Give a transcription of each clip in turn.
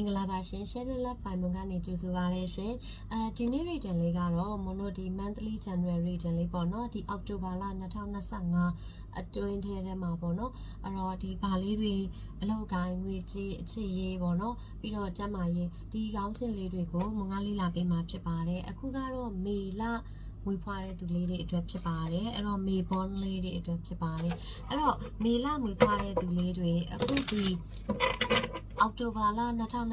င်္ဂလာပါရှင် Share Love ပိုင်မွန်ကနေကြိုဆိုပါရရှင်အဲဒီနေ့ reading လေးကတော့ mono ဒီ monthly general reading လေးပေါ့နော်ဒီအောက်တိုဘာလ2025အတွင်းထဲထဲမှာပေါ့နော်အဲ့တော့ဒီဘာလေးတွေအလောက်ကိုင်းငွေကြေးအချစ်ရေးပေါ့နော်ပြီးတော့ကျမ်းမာရေးဒီကောင်းစဉ်လေးတွေကိုမွန်ကလေးလာပေးမှာဖြစ်ပါတယ်အခုကတော့မေလ မွေးဖွားတဲ့သူလေးတွေအတွက်ဖြစ်ပါတယ်အဲ့တော့မေဘွန်လေးတွေအတွက်ဖြစ်ပါတယ်အဲ့တော့မေလမွေးဖွားတဲ့သူလေးတွေအခုဒီအောက်တိုဘာလ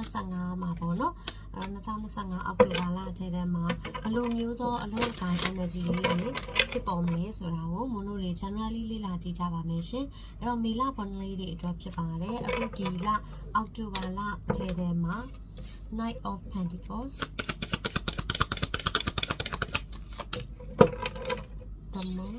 2025မှာပေါ့နော်အဲ2025အောက်တိုဘာလအထက်ထဲမှာဘယ်လိုမျိုးသောအလုပ်အကိုင်း energy လေးတွေဖြစ်ပေါ်မလဲဆိုတာကိုမွန်တို့တွေ generally လေ့လာကြည့်ကြပါမယ်ရှင်အဲ့တော့မေလဘွန်လေးတွေအတွက်ဖြစ်ပါတယ်အခုဒီလအောက်တိုဘာလအထက်ထဲမှာ Night of Pentacles မန်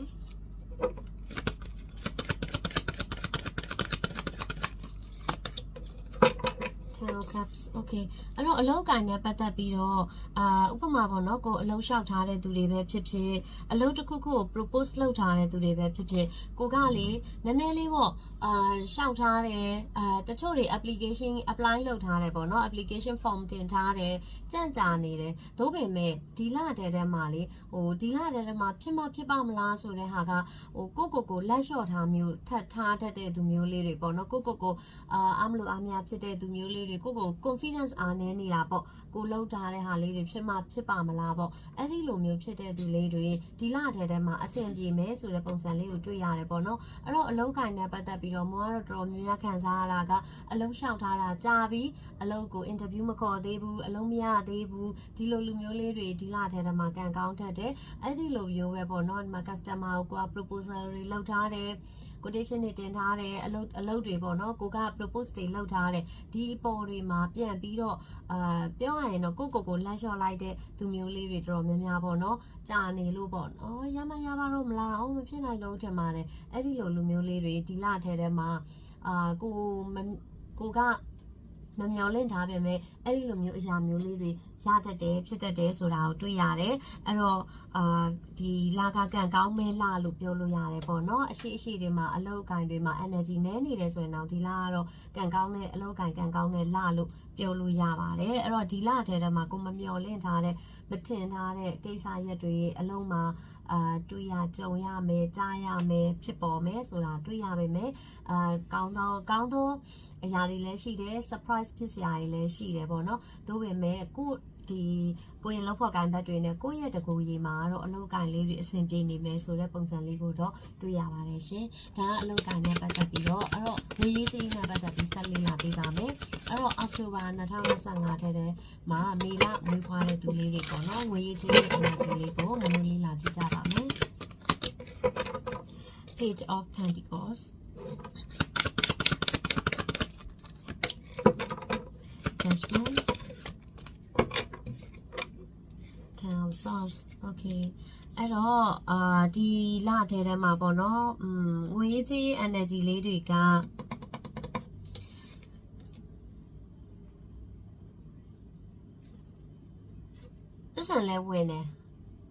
Ten of Cups okay အဲ့တော့အလောက်ကိုင်းနဲ့ပတ်သက်ပြီးတော့အာဥပမာပေါ့နော်ကိုအလုံးလျှောက်ထားတဲ့သူတွေပဲဖြစ်ဖြစ်အလုံးတစ်ခုခုကို propose လုပ်ထားတဲ့သူတွေပဲဖြစ်ဖြစ်ကိုကလေနည်းနည်းလေးပေါ့ အာလျှောက်ထားတယ်အာတချို့တွေ application apply လုပ်ထားတယ်ပေါ့နော် application form တင်ထားတယ်ကြန့်ကြာနေတယ်သို့ပေမဲ့ဒီလတဲ့တဲမှာလေဟိုဒီလတဲ့တဲမှာဖြစ်မဖြစ်ပါမလားဆိုတဲ့ဟာကဟိုကိုကိုကိုလက်လျှော့ထားမျိုးထပ်ထားတတ်တဲ့သူမျိုးလေးတွေပေါ့နော်ကိုကိုကိုအာအားမလို့အားမရဖြစ်တဲ့သူမျိုးလေးတွေကိုကို confidence အားနည်းနေတာပေါ့ကိုလောက်ထားတဲ့ဟာလေးတွေဖြစ်မှဖြစ်ပါမလားပေါ့အဲ့ဒီလိုမျိုးဖြစ်တဲ့သူလေးတွေဒီလထဲထဲမှာအဆင်ပြေမယ်ဆိုတဲ့ပုံစံလေးကိုတွေ့ရတယ်ပေါ့နော်အဲ့တော့အလုံးကင်နဲ့ပတ်သက်ပြီးတော့မောကတော့တော်တော်များများခံစားရတာကအလုံးလျှောက်ထားတာကြာပြီအလုံးကို interview မခေါ်သေးဘူးအလုံးမရသေးဘူးဒီလိုလူမျိုးလေးတွေဒီလထဲထဲမှာကန်ကောင်းတတ်တယ်အဲ့ဒီလိုမျိုးပဲပေါ့နော်ဒီမှာ customer ကိုက proposal တွေလောက်ထားတယ် quotation တွေတင်ထားတယ်အလုပ်အလုပ်တွေပေါ့နော်ကိုက propose တွေလုပ်ထားတယ်ဒီအပေါ်တွေမှာပြန်ပြီးတော့အာပြောရရင်တော့ကိုကိုကိုလမ်းလျှော့လိုက်တဲ့သူမျိုးလေးတွေတော်တော်များများပေါ့နော်ကြာနေလို့ပေါ့နော်ရမရပါတော့မလားအောင်မဖြစ်နိုင်တော့ထင်ပါတယ်အဲ့ဒီလိုလူမျိုးလေးတွေဒီလထဲထဲမှာအာကိုမကိုက မမျော်လင့်ထားပေမဲ့အဲ့ဒီလိုမျိုးအရာမျိုးလေးတွေရတတ်တယ်ဖြစ်တတ်တယ်ဆိုတာကိုတွေ့ရတယ်အဲ့တော့အာဒီလာကကန်ကောင်းမဲလာလို့ပြောလို့ရတယ်ပေါ့နော်အရှိအရှိတွေမှာအလောက်အကင်တွေမှာ energy နည်းနေတယ်ဆိုရင်တော့ဒီလာကတော့ကန်ကောင်းတဲ့အလောက်အကင်ကန်ကောင်းတဲ့လာလို့ပြောလို့ရပါတယ်အဲ့တော့ဒီလာထဲထဲမှာကိုမမျော်လင့်ထားတဲ့မထင်ထားတဲ့ကိစ္စရက်တွေအလုံးမှာ အာတွေ့ရကြုံရမယ်ကြားရမယ်ဖြစ်ပေါ်မယ်ဆိုတာတွေ့ရပါမယ်အာကောင်းသောကောင်းသောအရာတွေလည်းရှိတယ် surprise ဖြစ်စရာတွေလည်းရှိတယ်ပေါ့နော်သို့ပေမဲ့ကို ဒီကိုရင်လောက်ဖို့ကန်ဘတ်တွေနဲ့ကိုယ့်ရဲ့တကူကြီးမှာတော့အလုပ်ကိုင်လေးတွေအဆင်ပြေနေမယ်ဆိုတဲ့ပုံစံလေးကိုတော့တွေ့ရပါတယ်ရှင်ဒါကအလုပ်ကိုင်နဲ့ပတ်သက်ပြီးတော့အဲ့တော့ငွေရေးကြေးနဲ့ပတ်သက်ပြီးဆက်လေးလာပေးပါမယ်အဲ့တော့အောက်တိုဘာ2025ထဲထဲမှာမေလမွေးဖွားတဲ့သူလေးတွေပေါ့နော်ငွေရေးကြေးရဲ့ energy လေးကိုမနလေးလာကြည့်ကြပါမယ် Page of Pentacles Ten of Swords Okay အဲ့တော့အာဒီလထဲထဲမှာပေါ့နော်อืมငွေရေးကြေး energy လေးတွေကပတ်စံလဲဝင်တယ်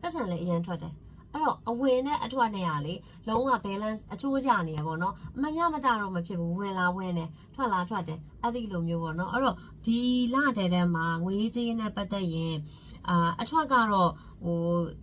ပတ်စံလဲအရင်ထွက်တယ်အဲ့တော့အဝင်နဲ့အထွက်နဲ့ရလေလုံးဝ balance အချိုးကျနေရပေါ့နော်အမမြမတတော့မဖြစ်ဘူးဝင်လာဝင်တယ်ထွက်လာထွက်တယ်အဲ့ဒီလိုမျိုးပေါ့နော်အဲ့တော့ဒီလထဲထဲမှာငွေကြေးနဲ့ပတ်သက်ရင် အာအထွက်ကတော့ဟို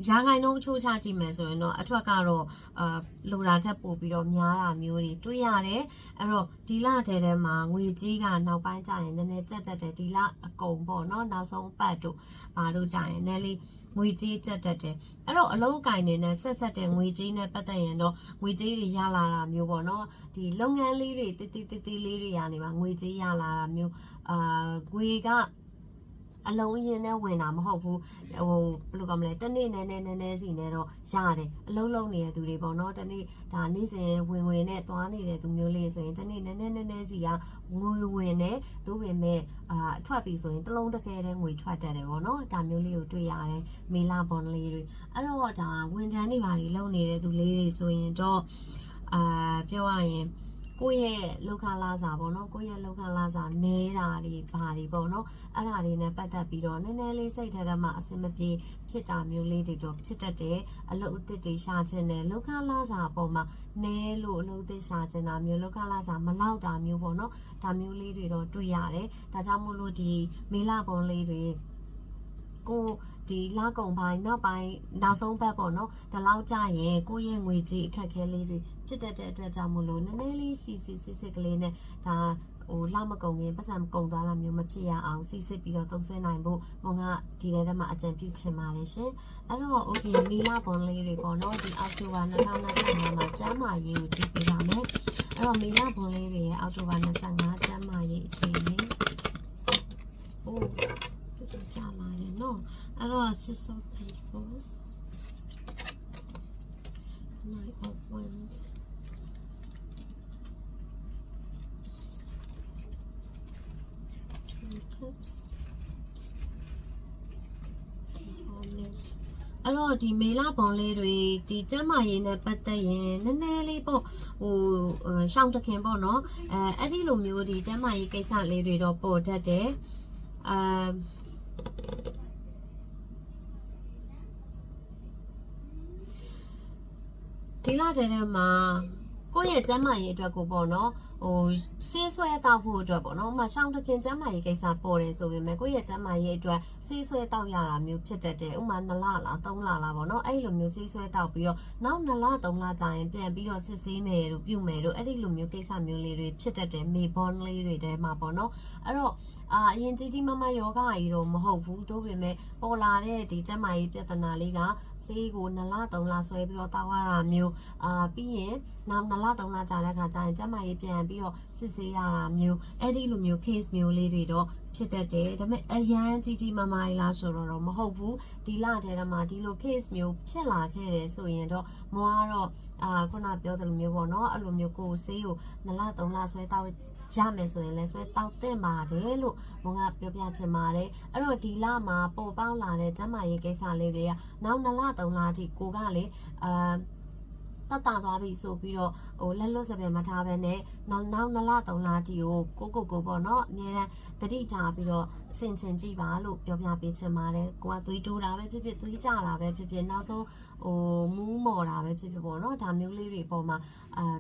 ရာခိုင်နှုန်းအချိုးချကြည့်မယ်ဆိုရင်တော့အထွက်ကတော့အာလိုတာထက်ပိုပြီးတော့များတာမျိုးတွေတွေ့ရတယ်အဲ့တော့ဒီလထဲထဲမှာငွေကြေးကနောက်ပိုင်းကျရင်နည်းနည်းကြက်တက်တယ်ဒီလအကုန်ပေါ့နော်နောက်ဆုံးပတ်တို့ဘာတို့ကျရင်နည်းလေးငွေကြေးတက်တက်တယ်အဲ့တော့အလုံးကင်နေနဲ့ဆက်ဆက်တဲ့ငွေကြေးနဲ့ပတ်သက်ရင်တော့ငွေကြေးတွေရလာတာမျိုးပေါ့နော်ဒီလုပ်ငန်းလေးတွေတိတိတိတိလေးတွေရာနေမှာငွေကြေးရလာတာမျိုးအာငွေက အလုံးရင်းနဲ့ဝင်တာမဟုတ်ဘူးဟိုဘယ်လိုကောမလဲတနေ့နဲ့နဲ့နဲ့နဲ့စီနဲ့တော့ရတယ်အလုံးလုံးနေတဲ့သူတွေပေါ့နော်တနေ့ဒါနေ့စဉ်ဝင်ဝင်နဲ့သွားနေတဲ့သူမျိုးလေးဆိုရင်တနေ့နဲ့နဲ့နဲ့နဲ့စီကငွေဝင်နေသို့ပေမဲ့အာအထွက်ပြီဆိုရင်တစ်လုံးတစ်ခဲတဲ့ငွေထွက်တတ်တယ်ပေါ့နော်ဒါမျိုးလေးကိုတွေ့ရတယ်မေလာဘွန်လေးတွေအဲ့တော့ဒါဝန်ထမ်းတွေပါလေလုပ်နေတဲ့သူလေးတွေဆိုရင်တော့အာပြောရရင် ကိုယ့်ရဲ့လောက်ခလာစာပေါ့နော်ကိုယ့်ရဲ့လောက်ခလာစာနေတာတွေဘာတွေပေါ့နော်အဲ့ဒါတွေနဲ့ပတ်သက်ပြီးတော့နည်းနည်းလေးစိတ်ထဲထဲမှာအဆင်မပြေဖြစ်တာမျိုးလေးတွေတော့ဖြစ်တတ်တယ်အလုပ်အသစ်တွေရှာခြင်းနဲ့လောက်ခလာစာအပေါ်မှာနဲလို့အလုပ်အသစ်ရှာခြင်းတာမျိုးလောက်ခလာစာမလောက်တာမျိုးပေါ့နော်ဒါမျိုးလေးတွေတော့တွေ့ရတယ်ဒါကြောင့်မို့လို့ဒီမေလပုံလေးတွေ ကိုဒီလကုံပိုင်းနောက်ပိုင်းနောက်ဆုံးပတ်ပေါ့နော်ဒီလောက်ကြရင်ကိုယ့်ရဲ့ငွေကြေးအခက်အခဲလေးတွေဖြစ်တတ်တဲ့အတွက်ကြောင့်မို့လို့နည်းနည်းလေးစီစီစစ်စစ်ကလေးနဲ့ဒါဟိုလမကုံခင်ပတ်စံမကုံသွားတာမျိုးမဖြစ်ရအောင်စီစစ်ပြီးတော့သုံးဆွဲနိုင်ဖို့မုံကဒီထဲထဲမှာအကြံပြုချင်ပါတယ်ရှင်အဲ့တော့ okay မီလာဘွန်လေးတွေပေါ့နော်ဒီအောက်တိုဘာ2025မှာကျမ်းမာရေးကိုကြည့်ပေးပါမယ်အဲ့တော့မီလာဘွန်လေးတွေရဲ့အောက်တိုဘာ25ကျမ်းမာရေးအခြေအနေအိုး တူတူကြာလာတယ်နော်အဲ့တော့ six of pentacles nine of wands two of cups hermit အဲ့တော့ဒီမေလာပုံလေးတွေဒီကျမ်းမာရေးနဲ့ပတ်သက်ရင်နည်းနည်းလေးပေါ့ဟိုအဲရှောင်းတခင်ပေါ့နော်အဲအဲ့ဒီလိုမျိုးဒီကျမ်းမာရေးကိစ္စလေးတွေတော့ပေါ်တတ်တယ်အမ် ဒီလာတဲ့ထဲမှာကိုယ့်ရဲ့ကျမ်းမာရေးအတွက်ကိုပေါ့နော်ဟိုဆေးဆွဲတောက်ဖို့အတွက်ပေါ့နော်ဥပမာရှောင်းတခင်ကျမ်းမာရေးကိစ္စပေါ်တယ်ဆိုပေမဲ့ကိုယ့်ရဲ့ကျမ်းမာရေးအတွက်ဆေးဆွဲတောက်ရတာမျိုးဖြစ်တတ်တယ်ဥပမာ2လလား3လလားပေါ့နော်အဲ့လိုမျိုးဆေးဆွဲတောက်ပြီးတော့နောက်2လ3လကြာရင်ပြန်ပြီးတော့စစ်ဆေးမယ်တို့ပြုမယ်တို့အဲ့ဒီလိုမျိုးကိစ္စမျိုးလေးတွေဖြစ်တတ်တယ်မေဘွန်လေးတွေထဲမှာပေါ့နော်အဲ့တော့အာအရင်ကြီးကြီးမမယောဂကြီးတော့မဟုတ်ဘူးတို့ပေမဲ့ပေါ်လာတဲ့ဒီကျန်းမာရေးပြဿနာလေးကဆေးကို2လ3လဆွဲပြီးတော့တောက်ရတာမျိုးအာပြီးရင်နောက်2လ3လကြာတဲ့အခါကျရင်ကျန်းမာရေးပြန်ပြီးတော့စစ်ဆေးရတာမျိုးအဲ့ဒီလိုမျိုး case မျိုးလေးတွေတော့ဖြစ်တတ်တယ်ဒါပေမဲ့အရန်ကြီးကြီးမားမားလားဆိုတော့တော့မဟုတ်ဘူးဒီလထဲမှာဒီလို case မျိုးဖြစ်လာခဲ့တယ်ဆိုရင်တော့မောကတော့အာခုနပြောသလိုမျိုးပေါ့နော်အဲ့လိုမျိုးကိုယ်ဆေးကို2လ3လဆွဲတောက် ရမယ်ဆိုရင်လည်းဆွဲတောက်တဲ့ပါတယ်လို့မုံကပြောပြချင်ပါတယ်အဲ့တော့ဒီလမှာပေါ်ပေါက်လာတဲ့ကျန်းမာရေးကိစ္စလေးတွေကနောက်2လ3လအထိကိုကလေအာတတ်တာသွားပြီဆိုပြီးတော့ဟိုလက်လွတ်စပယ်မထားဘဲနဲ့နောက်နောက်2လ3လအထိကိုကိုကိုကိုပေါ့နော်အများတတိထားပြီးတော့အဆင်ချင်ကြည့်ပါလို့ပြောပြပေးချင်ပါတယ်ကိုကသွေးတိုးတာပဲဖြစ်ဖြစ်သွေးကြတာပဲဖြစ်ဖြစ်နောက်ဆုံးဟိုမူးမော်တာပဲဖြစ်ဖြစ်ပေါ့နော်ဒါမျိုးလေးတွေပေါ်မှာအာ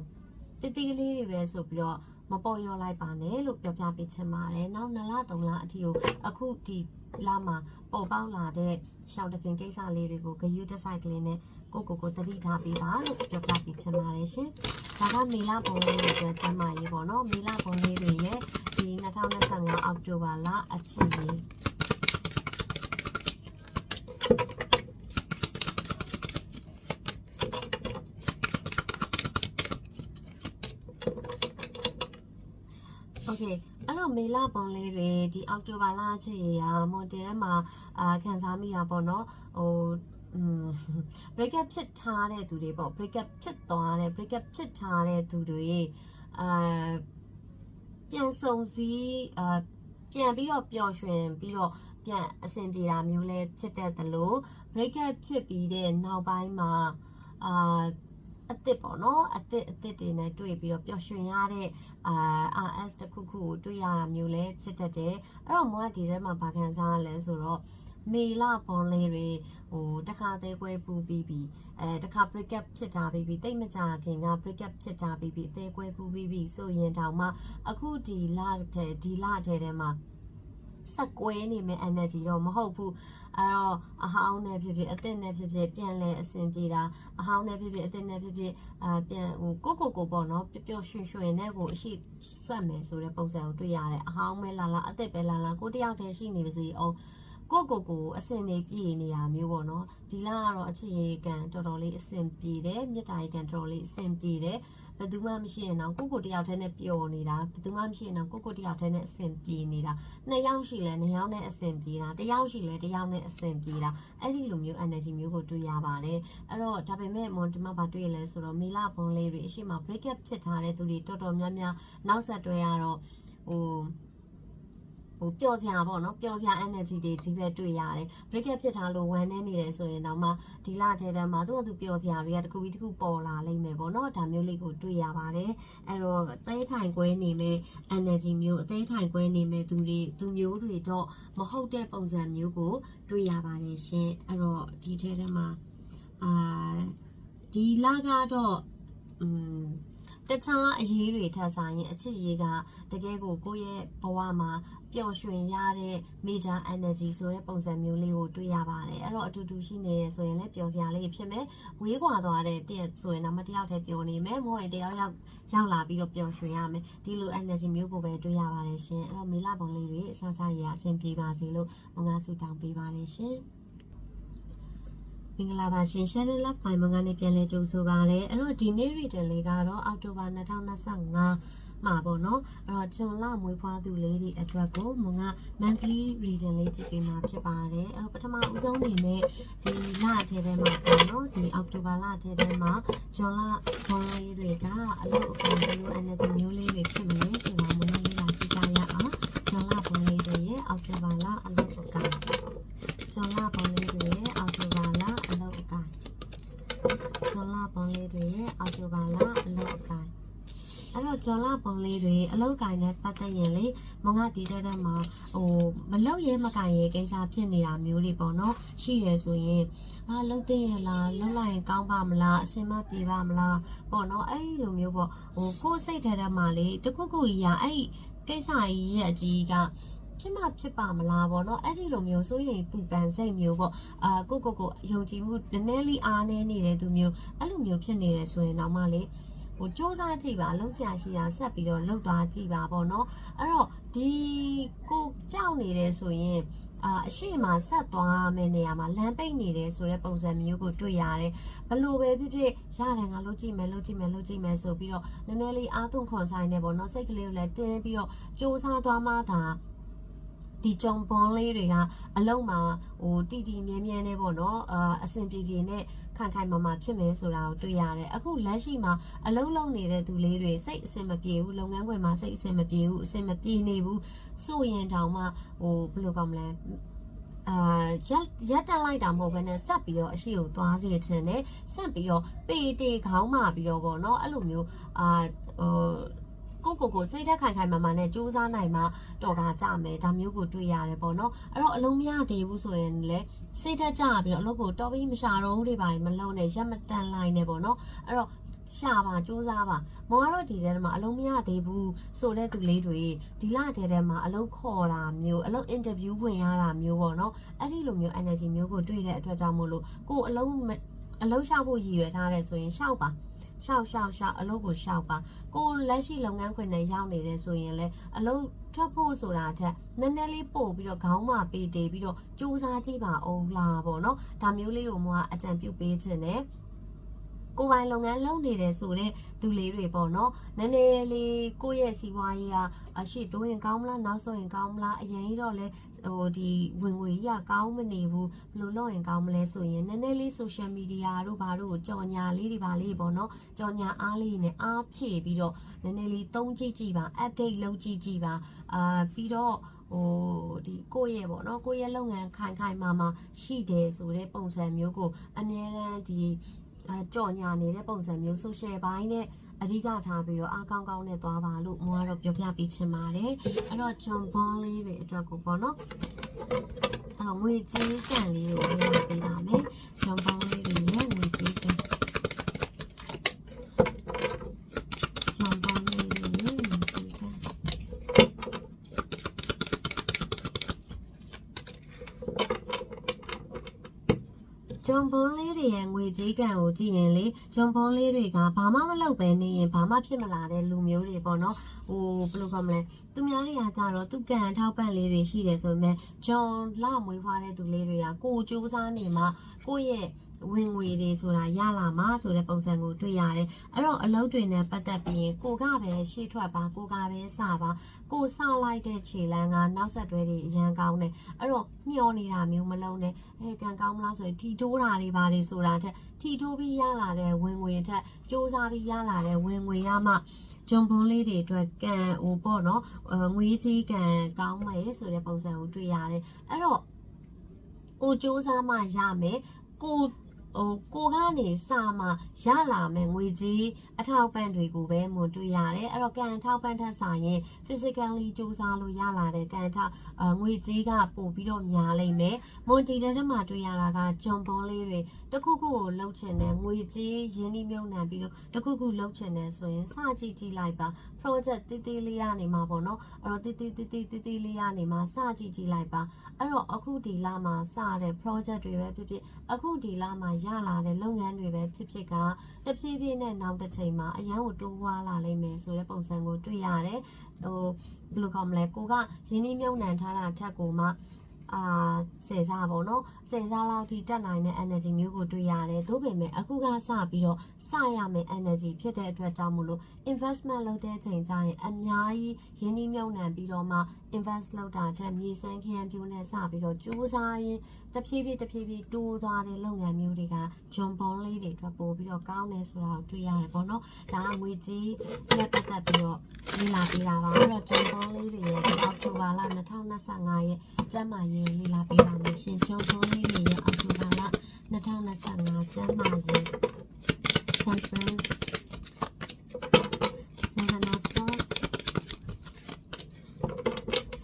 တိတိကလေးတွေပဲဆိုပြီးတော့ မပေါ်ရောလိုက်ပါနဲ့လို့ပြောပြပေးချင်ပါတယ်နောက်2လ3လအထိကိုအခုဒီလာမှာပေါ်ပေါက်လာတဲ့ရှောင်းတခင်ကိစ္စလေးတွေကိုဂယုတစိုက်ကလေးနဲ့ကိုကိုကိုတတိထားပေးပါလို့ပြောပြပေးချင်ပါတယ်ရှင်ဒါကမေလာပုံလေးတွေအတွက်ကျမ်းမာရေးပေါ့နော်မေလာပုံလေးတွေရဲ့ဒီ2025အောက်တိုဘာလအချီရေး โอเคအဲ့တော့မေလပုံလေးတွေဒီအောက်တိုဘာလအချိန်ရာမွန်တယ်မှာအာခန်းစားမိတာပေါ့နော်ဟိုอืม break up ဖြစ်ထားတဲ့သူတွေပေါ့ break up ဖြစ်သွားတဲ့ break up ဖြစ်ထားတဲ့သူတွေအာပြန်ဆုံစည်းအာပြန်ပြီးတော့ပျော်ရွှင်ပြီးတော့ပြန်အဆင်ပြေတာမျိုးလဲဖြစ်တတ်သလို break up ဖြစ်ပြီးတဲ့နောက်ပိုင်းမှာအာ အစ်စ်ပေါ့နော်အစ်စ်အစ်စ်တွေနဲ့တွေ့ပြီးတော့ပျော်ရွှင်ရတဲ့အာ RS တစ်ခုခုကိုတွေ့ရတာမျိုးလည်းဖြစ်တတ်တယ်အဲ့တော့မောကဒီထဲမှာဗာခံစားရလဲဆိုတော့မေလာပွန်လေးတွေဟိုတခါသေးပွဲပူပြီးပြီးအဲတခါ break up ဖြစ်တာပြီးပြီးတိတ်မကြခင်က break up ဖြစ်တာပြီးပြီးအသေးကွဲပူပြီးပြီးဆိုရင်တောင်မှအခုဒီလတဲ့ဒီလထဲထဲမှာ ဆက်ကွဲနေမဲ့ energy တော့မဟုတ်ဘူးအဲ့တော့အဟောင်းနဲ့ဖြစ်ဖြစ်အသစ်နဲ့ဖြစ်ဖြစ်ပြန်လဲအဆင်ပြေတာအဟောင်းနဲ့ဖြစ်ဖြစ်အသစ်နဲ့ဖြစ်ဖြစ်အာပြန်ဟိုကိုကိုကိုပေါ့နော်ပျော်ပျော်ရွှင်ရွှင်နဲ့ကိုအရှိဆက်မယ်ဆိုတဲ့ပုံစံကိုတွေ့ရတယ်အဟောင်းပဲလာလာအသစ်ပဲလာလာကိုတယောက်တည်းရှိနေပါစေအောင်ကိုကိုကိုအဆင်နေပြေနေတာမျိုးပေါ့နော်ဒီလကတော့အချစ်ရေးကန်တော်တော်လေးအဆင်ပြေတယ်မြတ်တာရေးကန်တော်တော်လေးအဆင်ပြေတယ် ဘယ်သူမှမရှိရင်တော့ကိုကိုတယောက်တည်းနဲ့ပျော်နေတာဘယ်သူမှမရှိရင်တော့ကိုကိုတယောက်တည်းနဲ့အဆင်ပြေနေတာနှစ်ယောက်ရှိလဲနှစ်ယောက်နဲ့အဆင်ပြေတာတစ်ယောက်ရှိလဲတစ်ယောက်နဲ့အဆင်ပြေတာအဲ့ဒီလိုမျိုး energy မျိုးကိုတွေ့ရပါတယ်အဲ့တော့ဒါပေမဲ့မွန်ဒီမှာဘာတွေ့လဲဆိုတော့မေလာဘုံလေးတွေအရှိမ break up ဖြစ်ထားတဲ့သူတွေတော်တော်များများနောက်ဆက်တွဲရတော့ဟိုဟဟို ပျော်စရာပေါ့နော်ပျော်စရာ energy တွေကြီးပဲတွေ့ရတယ် break up ဖြစ်ထားလို့ဝမ်းနေနေတယ်ဆိုရင်တော့မှဒီလထဲထဲမှာသူ့အတူပျော်စရာတွေကတစ်ခုပြီးတစ်ခုပေါ်လာလိမ့်မယ်ပေါ့နော်ဒါမျိုးလေးကိုတွေ့ရပါတယ်အဲ့တော့အသေးထိုင်ကွဲနေမဲ့ energy မျိုးအသေးထိုင်ကွဲနေမဲ့သူတွေသူမျိုးတွေတော့မဟုတ်တဲ့ပုံစံမျိုးကို တွေ့ရပါတယ်ရှင်အဲ့တော့ဒီထဲထဲမှာအာဒီလကတော့อืม တခြားအရေးတွေထပ်ဆိုင်ရင်အချစ်ရေးကတကယ်ကိုကိုယ့်ရဲ့ဘဝမှာပျော်ရွှင်ရတဲ့ major energy ဆိုတဲ့ပုံစံမျိုးလေးကိုတွေ့ရပါတယ်အဲ့တော့အတူတူရှိနေရဆိုရင်လည်းပျော်စရာလေးဖြစ်မယ်ဝေးကွာသွားတဲ့တည့်ဆိုရင်တော့မတယောက်တည်းပျော်နေမယ်မဟုတ်ရင်တယောက်ယောက်ရောက်လာပြီးတော့ပျော်ရွှင်ရမယ်ဒီလို energy မျိုးကိုပဲတွေ့ရပါတယ်ရှင်အဲ့တော့မေလပုံလေးတွေအဆဆရအဆင်ပြေပါစေလို့မငါဆုတောင်းပေးပါတယ်ရှင် မင်္ဂလာပါရှင် Channel Love ဖိုင်မကနေပြန်လဲကြိုဆိုပါရစေအဲ့တော့ဒီနေ့ reading လေးကတော့အောက်တိုဘာ2025မှာပေါ့နော်အဲ့တော့ကျွန်လမွေးဖွားသူလေးတွေအတွက်ကိုမငါ monthly reading လေးကြည့်ပေးမှာဖြစ်ပါတယ်အဲ့တော့ပထမဦးဆုံးအနေနဲ့ဒီလထဲထဲမှာပေါ့နော်ဒီအောက်တိုဘာလထဲထဲမှာကျွန်လဘောင်းလေးတွေကအလုပ်အကောင်လို energy မျိုးလေးတွေဖြစ်မလဲဆိုတာမနလေးလာကြည့်ကြရအောင်ကျွန်လဘောင်းလေးတွေရဲ့အောက်တိုဘာလအလုပ်အကောင်ကျွန်လဘောင်းလေးတွေရဲ့အောက်တိုဘာလအလုပ်အကောင် ကျွန်လဘောင်းလေးတွေရဲ့အောက်တိုဘာလအလုပ်အကောင်အဲ့တော့ဂျွန်လာပုံလေးတွေအလောက်ကိုင်းနဲ့ပတ်သက်ရင်လေမငါဒီတဲ့တဲ့မှာဟိုမလောက်ရဲမကိုင်ရဲကိစ္စဖြစ်နေတာမျိုးတွေပေါ့နော်ရှိရဆိုရင်အာလုံသိရလားလုံလိုက်ရင်ကောင်းပါမလားအစင်မပြေပါမလားပေါ့နော်အဲ့ဒီလိုမျိုးပေါ့ဟိုကိုယ်စိတ်ထဲထဲမှာလေတခုခုကြီးရအဲ့ဒီကိစ္စကြီးရဲ့အကြီးက ဖြစ်မှဖြစ်ပါမလားပေါ့နော်အဲ့ဒီလိုမျိုးစိုးရိမ်ပူပန်စိတ်မျိုးပေါ့အာကိုကိုကိုယုံကြည်မှုနည်းနည်းလေးအားနည်းနေတဲ့သူမျိုးအဲ့လိုမျိုးဖြစ်နေတယ်ဆိုရင်တော့မှလေဟိုစူးစမ်းကြည့်ပါလှုပ်ရှားရှိတာဆက်ပြီးတော့လှုပ်သွားကြည့်ပါပေါ့နော်အဲ့တော့ဒီကိုကြောက်နေတယ်ဆိုရင်အာအရှိမဆက်သွားမယ့်နေရာမှာလမ်းပိတ်နေတယ်ဆိုတဲ့ပုံစံမျိုးကိုတွေ့ရတယ်ဘလို့ပဲဖြစ်ဖြစ်ရတယ်ငါလုပ်ကြည့်မယ်လုပ်ကြည့်မယ်လုပ်ကြည့်မယ်ဆိုပြီးတော့နည်းနည်းလေးအားသွန်ခွန်ဆိုင်နေပေါ့နော်စိတ်ကလေးကိုလည်းတင်းပြီးတော့စူးစမ်းသွားမှသာ ဒီဂျုံပွန်လေးတွေကအလုံးမှာဟိုတီတီမြဲမြဲနဲ့ပေါ့နော်အာအဆင်ပြေပြေနဲ့ခိုင်ခိုင်မာမာဖြစ်မယ်ဆိုတာကိုတွေ့ရတယ်အခုလက်ရှိမှာအလုံးလုံးနေတဲ့သူလေးတွေစိတ်အဆင်မပြေဘူးလုပ်ငန်းခွင်မှာစိတ်အဆင်မပြေဘူးအဆင်မပြေနေဘူးဆိုရင်တောင်မှဟိုဘယ်လိုကောင်းမလဲအာရက်ရက်တက်လိုက်တာမဟုတ်ဘဲနဲ့ဆက်ပြီးတော့အရှိကိုသွားစေချင်တယ်ဆက်ပြီးတော့ပေတေခေါင်းမာပြီးတော့ဗောနော်အဲ့လိုမျိုးအာဟို ကိုကိုကိုစိတ်သက်ခိုင်ခိုင်မာမာနဲ့စူးစမ်းနိုင်မှတော်ကားကြမယ်ဒါမျိုးကိုတွေ့ရတယ်ပေါ့နော်အဲ့တော့အလုံးမရသေးဘူးဆိုရင်လည်းစိတ်သက်ကြပြီးတော့အလုပ်ကိုတော်ပြီးမရှာတော့ဘူးတွေပါမလုံးနဲ့ရက်မတန်လိုက်နဲ့ပေါ့နော်အဲ့တော့ရှာပါစူးစမ်းပါမောင်ကတော့ဒီထဲမှာအလုံးမရသေးဘူးဆိုတဲ့သူလေးတွေဒီလထဲထဲမှာအလုံးခေါ်တာမျိုးအလုံးအင်တာဗျူးဝင်ရတာမျိုးပေါ့နော်အဲ့ဒီလိုမျိုး energy မျိုးကိုတွေ့တဲ့အတွက်ကြောင့်မို့လို့ကိုယ်အလုံးအလုံးရှောက်ဖို့ရည်ရွယ်ထားတယ်ဆိုရင်ရှောက်ပါ ရှောက်ရှောက်ရှောက်အလုပ်ကိုရှောက်ပါကိုလက်ရှိလုပ်ငန်းခွင်နဲ့ရောက်နေတယ်ဆိုရင်လည်းအလုပ်ထွက်ဖို့ဆိုတာထက်နည်းနည်းလေးပို့ပြီးတော့ခေါင်းမှာပေးတေးပြီးတော့စူးစမ်းကြည့်ပါအောင်လားပေါ့နော်ဒါမျိုးလေးကိုမှအကြံပြုပေးခြင်းနဲ့ ကိုယ်ပိုင်လုပ်ငန်းလုပ်နေတယ်ဆိုတော့သူလေးတွေပေါ့နော်နည်းနည်းလေးကိုယ့်ရဲ့စီးပွားရေးကအရှိတိုးရင်ကောင်းမလားနောက်ဆိုရင်ကောင်းမလားအရင်ကြီးတော့လဲဟိုဒီဝင်ငွေကြီးကကောင်းမနေဘူးဘယ်လိုလုပ်ရင်ကောင်းမလဲဆိုရင်နည်းနည်းလေး social media တို့ဘာတို့ကိုကြော်ညာလေးတွေပါလေးပေါ့နော်ကြော်ညာအားလေးနဲ့အားဖြည့်ပြီးတော့နည်းနည်းလေးသုံးကြည့်ကြည့်ပါ update လုပ်ကြည့်ကြည့်ပါအာပြီးတော့ဟိုဒီကိုယ့်ရဲ့ပေါ့နော်ကိုယ့်ရဲ့လုပ်ငန်းခိုင်ခိုင်မာမာရှိတယ်ဆိုတဲ့ပုံစံမျိုးကိုအများရန်ဒီ အဲကြော်ညာနေတဲ့ပုံစံမျိုး social ဘိုင်းနဲ့အဓိကထားပြီးတော့အားကောင်းကောင်းနဲ့သွားပါလို့မွားတော့ပြောပြပေးချင်ပါတယ်အဲ့တော့ John Bond လေးတွေအတွက်ကိုပေါ့နော်အဲ့တော့ငွေကြေးကန်လေးကိုလေ့လာပေးပါမယ် John Bond လေးတွေရဲ့ငွေကြေးကန် John Bond လေးတွေရဲ့ငွေကြေးကန် ဂျွန်ဘွန်လေးတွေရဲ့ငွေကြေးကန်ကိုကြည့်ရင်လေဂျွန်ဘွန်လေးတွေကဘာမှမလုပ်ပဲနေရင်ဘာမှဖြစ်မလာတဲ့လူမျိုးတွေပေါ့နော်ဟိုဘယ်လိုခေါ်မလဲသူများတွေကကြတော့သူကန်ထောက်ပံ့လေးတွေရှိတယ်ဆိုပေမဲ့ဂျွန်လမွေးဖွားတဲ့သူလေးတွေကကိုစူးစမ်းနေမှကိုယ့်ရဲ့ဝင်ငွေတွေဆိုတာရလာမှာဆိုတဲ့ပုံစံကိုတွေ့ရတယ်အဲ့တော့အလုပ်တွေနဲ့ပတ်သက်ပြီးရင်ကိုကပဲရှေ့ထွက်ပါကိုကပဲစပါကိုစလိုက်တဲ့ခြေလမ်းကနောက်ဆက်တွဲတွေအရန်ကောင်းတယ်အဲ့တော့မျောနေတာမျိုးမလုံးနဲ့အဲကံကောင်းမလားဆိုရင်ထီထိုးတာတွေပါတွေဆိုတာထက်ထီထိုးပြီးရလာတဲ့ဝင်ငွေထက်စူးစမ်းပြီးရလာတဲ့ဝင်ငွေရမှဂျုံပုံးလေးတွေအတွက်ကံဟိုပေါ့နော်ငွေကြီးကံကောင်းမယ်ဆိုတဲ့ပုံစံကိုတွေ့ရတယ်အဲ့တော့ကိုစူးစမ်းမှရမယ်ကို ဟိုကိုကနေစမှရလာမယ်ငွေကြီးအထောက်ပံ့တွေကိုပဲမတွေ့ရတယ်အဲ့တော့ကံအထောက်ပံ့ထက်ဆိုင်ရင် physically စူးစမ်းလို့ရလာတဲ့ကံအထောက်အငွေကြီးကပို့ပြီးတော့များလိမ့်မယ်မွန်တီတဲ့မှာတွေ့ရတာကဂျွန်ပွန်လေးတွေတစ်ခုခုကိုလှုပ်ချင်တယ်ငွေကြီးရင်းနှီးမြုပ်နှံပြီးတော့တစ်ခုခုလှုပ်ချင်တယ်ဆိုရင်စကြည့်ကြည့်လိုက်ပါ project တီးတီးလေးရနေမှာပေါ့နော်အဲ့တော့တီးတီးတီးတီးတီးတီးလေးရနေမှာစကြည့်ကြည့်လိုက်ပါအဲ့တော့အခုဒီလမှာစတဲ့ project တွေပဲဖြစ်ဖြစ်အခုဒီလမှာရလာတဲ့လုပ်ငန်းတွေပဲဖြစ်ဖြစ်ကတဖြည်းဖြည်းနဲ့နောက်တစ်ချိန်မှာအရန်ကိုတိုးွားလာလိမ့်မယ်ဆိုတဲ့ပုံစံကိုတွေ့ရတယ်ဟိုဘယ်လိုကောမလဲကိုကရင်းနှီးမြုပ်နှံထားတာထက်ကိုမှ အာဆယ်စားပေါ့နော်ဆယ်စားလောက်ထိတက်နိုင်တဲ့ energy မျိုးကိုတွေ့ရတယ်။သို့ပေမဲ့အခုကစပြီးတော့စရမယ့် energy ဖြစ်တဲ့အတွက်ကြောင့်မလို့ investment လုပ်တဲ့ချိန်ကျရင်အများကြီးရင်းနှီးမြုပ်နှံပြီးတော့မှ invest လုပ်တာတဲ့မြေစမ်းခရမ်းပြိုးနဲ့စပြီးတော့စူးစမ်းရင်တဖြည်းဖြည်းတဖြည်းဖြည်းတိုးသွားတဲ့လုပ်ငန်းမျိုးတွေကဂျွန်ပွန်လေးတွေအတွက်ပို့ပြီးတော့ကောင်းတယ်ဆိုတာကိုတွေ့ရတယ်ပေါ့နော်။ဒါကငွေကြီးနဲ့ပတ်သက်ပြီးတော့လေ့လာပေးတာပါ။အဲ့တော့ဂျွန်ပွန်လေးတွေရဲ့ဒီအောက်တိုဘာလ2025ရဲ့ကျန်းမာရေးကိုလေ့လာပေးပါမယ်ရှင်။ဂျွန်ပွန်လေးတွေရဲ့အောက်တိုဘာလ2025ကျန်းမာရေး conference seven of swords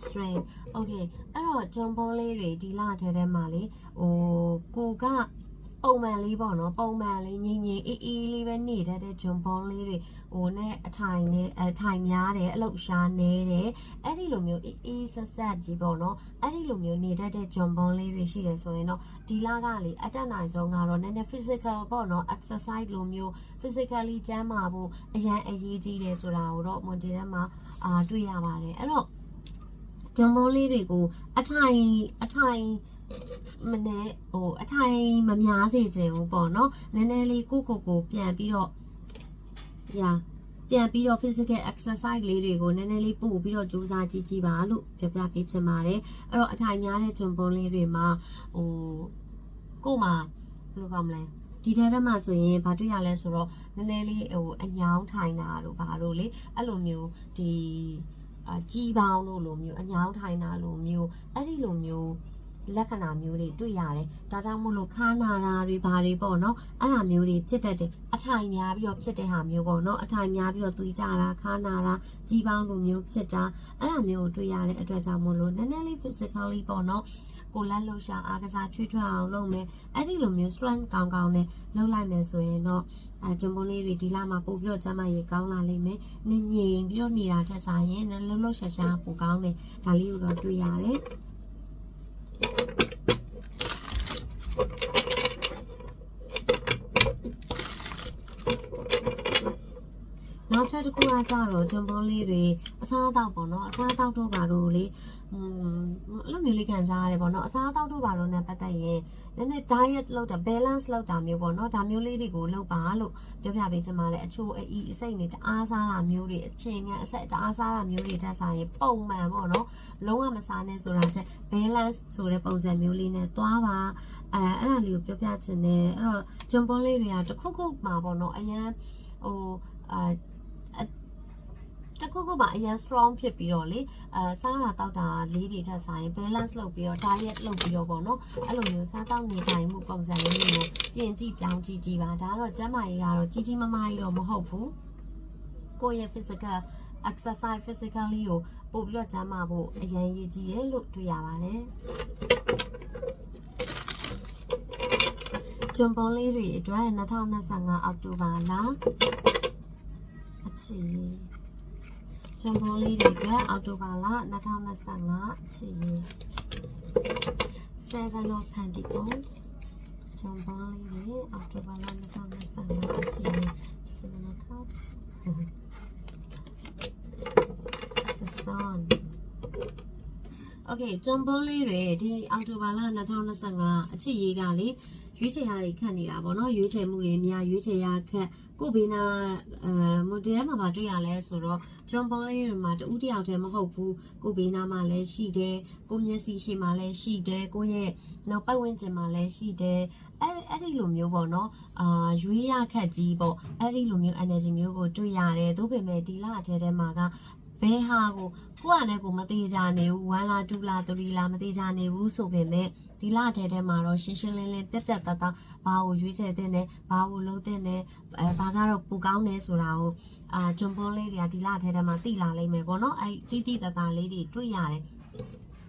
strength okay အဲ့တော့ဂျွန်ပွန်လေးတွေဒီလထဲထဲမှာလေဟိုကိုကပုံမှန်လေးပေါ့နော်ပုံမှန်လေးငြိမ်ငြိမ်အေးအေးလေးပဲ နေတတ်တဲ့ဂျွန်ပွန်လေးတွေဟိုနဲ့အထိုင်နဲ့အထိုင်များတယ်အလုတ်ရှားနေတယ်အဲ့ဒီလိုမျိုးအေးအေးဆက်ဆက်ကြီးပေါ့နော်အဲ့ဒီလိုမျိုးနေတတ်တဲ့ဂျွန်ပွန်လေးတွေရှိတယ်ဆိုရင်တော့ဒီလကလေအတက်နိုင်ဆုံးကတော့နည်းနည်း physical ပေါ့နော် exercise လိုမျိုး physically ကျန်းမာဖို့အရန်အရေးကြီးတယ်ဆိုတာကိုတော့မွန်တီထဲမှာအာတွေ့ရပါတယ်အဲ့တော့ ဂျွန်ပွန်လေးတွေကိုအထိုင်အထိုင်မနဲ့ဟိုအထိုင်မများစေခြင်းဘူးပေါ့နော်နည်းနည်းလေးကိုကိုကိုပြန်ပြီးတော့ညာပြန်ပြီးတော့ physical exercise လေးတွေကိုနည်းနည်းလေးပို့ပြီးတော့ကြိုးစားကြည့်ကြည့်ပါလို့ပြောပြပေးချင်ပါတယ်အဲ့တော့အထိုင်များတဲ့ဂျွန်ပွန်လေးတွေမှာဟိုကို့မှာဘယ်လိုကောင်းမလဲဒီထဲထဲမှာဆိုရင်ဘာတွေ့ရလဲဆိုတော့နည်းနည်းလေးဟိုအညောင်းထိုင်တာတို့ဘာတို့လေအဲ့လိုမျိုးဒီ အကြီးပေါင်းတို့လိုမျိုးအညောင်းထိုင်တာလိုမျိုးအဲ့ဒီလိုမျိုးလက္ခဏာမျိုးတွေတွေ့ရတယ်။ဒါကြောင့်မို့လို့ခါနာတာတွေဘာတွေပေါ့နော်။အဲ့ဒါမျိုးတွေဖြစ်တတ်တယ်။အထိုင်များပြီးတော့ဖြစ်တဲ့ဟာမျိုးပေါ့နော်။အထိုင်များပြီးတော့သွေးကြတာခါနာတာကြီးပေါင်းလိုမျိုးဖြစ်တာအဲ့ဒါမျိုးကိုတွေ့ရတဲ့အတွက်ကြောင့်မို့လို့နည်းနည်းလေး physically ပေါ့နော်။ ကိုလက်လှုပ်ရှားအားကစားချွေးထွက်အောင်လုပ်မယ်။အဲ့ဒီလိုမျိုး strength ကောင်းကောင်းနဲ့လုပ်လိုက်မယ်ဆိုရင်တော့အဲဂျွန်ပွန်လေးတွေဒီလမှာပို့ပြီးတော့ကျမရေကောင်းလာလိမ့်မယ်။နင်းငြိမ်ပြီးတော့နေတာထက်စားရင်လှုပ်လှုပ်ရှားရှားပိုကောင်းတယ်။ဒါလေးကိုတော့တွေ့ရတယ်။ နောက်ထပ်တစ်ခုကကြတော့ဂျွန်ဘွန်လေးတွေအစားအသောက်ပေါ့နော်အစားအသောက်တို့ပါတော့လေอืมအဲ့လိုမျိုးလေးခံစားရတယ်ပေါ့နော်အစားအသောက်တို့ပါတော့နဲ့ပတ်သက်ရင်နည်းနည်း diet လုပ်တာ balance လုပ်တာမျိုးပေါ့နော်ဒါမျိုးလေးတွေကိုလုပ်ပါလို့ပြောပြပေးချင်ပါတယ်အချို့အီအစိတ်တွေတအားစားတာမျိုးတွေအချင်းငံအဆက်တအားစားတာမျိုးတွေတက်စားရင်ပုံမှန်ပေါ့နော်လုံးဝမစားနဲ့ဆိုတာချက် balance ဆိုတဲ့ပုံစံမျိုးလေးနဲ့သွားပါအဲအဲ့ဒါလေးကိုပြောပြချင်တယ်အဲ့တော့ဂျွန်ဘွန်လေးတွေကတစ်ခုခုမှာပေါ့နော်အရန်ဟိုအာ တခုခုမှအရင် strong ဖြစ်ပြီးတော့လေအဲစားတာတောက်တာလေးတွေထက်ဆိုင် balance လုပ်ပြီးတော့ diet လုပ်ပြီးတော့ပေါ့နော်အဲ့လိုမျိုးစားတောက်နေထိုင်မှုပုံစံလေးမျိုးပြင်ကြည့်ပြောင်းကြည့်ကြည့်ပါဒါကတော့ကျန်းမာရေးကတော့ကြီးကြီးမားမားကြီးတော့မဟုတ်ဘူးကိုယ့်ရဲ့ physical exercise physically ကိုပို့ပြီးတော့ကျန်းမာဖို့အရင်ရည်ကြီးတယ်လို့တွေ့ရပါတယ်ဂျွန်ပွန်လေးတွေအတွက်2025အောက်တိုဘာလအချီ ဂျွန်ပွန်လေးတွေအတွက်အောက်တိုဘာလ2025အချီ7 of Pentacles ဂျွန်ပွန်လေးတွေအောက်တိုဘာလ2025အချီ7 of Cups the sun Okay ဂျွန်ပွန်လေးတွေဒီအောက်တိုဘာလ2025အချီရေးကလေရွေးချယ်ရတွေခက်နေတာပေါ့နော်ရွေးချယ်မှုတွေများရွေးချယ်ရခက်ကိုဘေးနာအဲမဒယ်မှာပါတွေ့ရလဲဆိုတော့ကျွန်ပေါ်လေးတွေမှာတူတယောက်တည်းမဟုတ်ဘူးကိုဘေးနာမှာလည်းရှိတယ်ကိုမျက်စိရှိမှာလည်းရှိတယ်ကိုရဲ့နောက်ပတ်ဝန်းကျင်မှာလည်းရှိတယ်အဲ့အဲ့ဒီလိုမျိုးပေါ့နော်အာရွေးရခက်ကြီးပေါ့အဲ့ဒီလိုမျိုး energy မျိုးကိုတွေ့ရတယ်သို့ပေမဲ့ဒီလအထဲထဲမှာက ဘဲဟာကိုကိုကလည်းကိုမသေးကြနေဘူး1လား2လား3လားမသေးကြနေဘူးဆိုပေမဲ့ဒီလအထဲထဲမှာတော့ရှင်းရှင်းလင်းလင်းပြက်ပြက်သားသားဘာကိုရွေးချယ်တဲ့နဲ့ဘာကိုလုပ်တဲ့နဲ့အဲဘာကတော့ပူကောင်းတယ်ဆိုတာကိုအာဂျွန်ပွန်လေးတွေကဒီလအထဲထဲမှာသိလာလိမ့်မယ်ပေါ့နော်အဲတိတိတသားလေးတွေတွေ့ရတယ်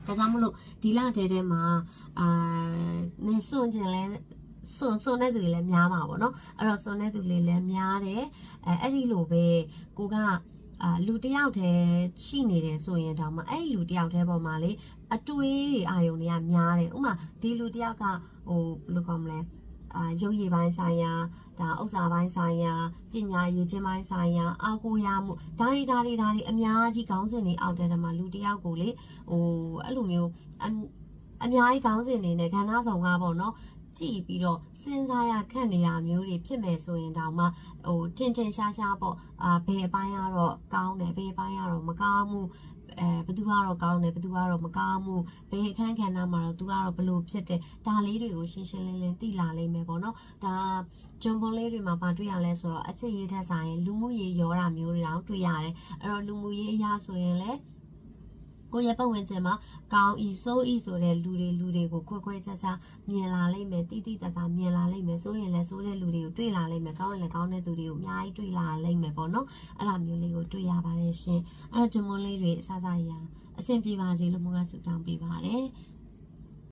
ဒါကြောင့်မလို့ဒီလအထဲထဲမှာအာနေစွန့်ကျင်လဲစွန်စွန်တဲ့သူတွေလည်းများမှာပေါ့နော်အဲ့တော့စွန်တဲ့သူတွေလည်းများတယ်အဲအဲ့ဒီလိုပဲကိုက အာလူတစ်ယောက်တည်းရှိနေတယ်ဆိုရင်တောင်မှအဲ့ဒီလူတစ်ယောက်တည်းပေါ်မှာလေအတွေးတွေအာယုံတွေကများတယ်ဥပမာဒီလူတစ်ယောက်ကဟိုဘယ်လိုကောင်းမလဲအာရုပ်ရည်ပိုင်းဆိုင်ရာဒါဥစ္စာပိုင်းဆိုင်ရာပညာရည်ချင်းပိုင်းဆိုင်ရာအာကိုရမှုဒါတွေဒါတွေဒါတွေအများကြီးခေါင်းစဉ်တွေအောက်တဲ့မှာလူတစ်ယောက်ကိုလေဟိုအဲ့လိုမျိုးအအများကြီးခေါင်းစဉ်တွေနဲ့ခန္ဓာဆောင်ကားပေါ့နော် ကြည့်ပြီးတော့စဉ်းစားရခက်နေတာမျိုးတွေဖြစ်မယ်ဆိုရင်တောင်မှဟိုထင်ထင်ရှားရှားပေါ့အာဘယ်အပိုင်းကတော့ကောင်းတယ်ဘယ်အပိုင်းကတော့မကောင်းဘူးအဲဘသူကတော့ကောင်းတယ်ဘသူကတော့မကောင်းဘူးဘယ်အခန်းကဏ္ဍမှာတော့သူကတော့ဘလို့ဖြစ်တယ်ဒါလေးတွေကိုရှင်းရှင်းလင်းလင်းသိလာလိမ့်မယ်ပေါ့နော်ဒါဂျွန်ပွန်လေးတွေမှာပါတွေ့ရလဲဆိုတော့အချစ်ရေးထက်ဆိုင်လူမှုရေးရောတာမျိုးတွေတောင်တွေ့ရတယ်အဲ့တော့လူမှုရေးအရာဆိုရင်လည်း ကိုယ့်ရဲ့ပတ်ဝန်းကျင်မှာကောင်းဤစိုးဤဆိုတဲ့လူတွေလူတွေကိုခွဲခွဲခြားခြားမြင်လာလိမ့်မယ်တိတိတတ်တာမြင်လာလိမ့်မယ်ဆိုရင်လည်းဆိုတဲ့လူတွေကိုတွေ့လာလိမ့်မယ်ကောင်းရင်လည်းကောင်းတဲ့သူတွေကိုအများကြီးတွေ့လာလိမ့်မယ်ပေါ့နော်အဲ့လိုမျိုးလေးကိုတွေ့ရပါတယ်ရှင်အဲ့တော့ဂျွန်ပွန်လေးတွေအစားစားရအဆင်ပြေပါစေလို့မိုးကဆုတောင်းပေးပါတယ်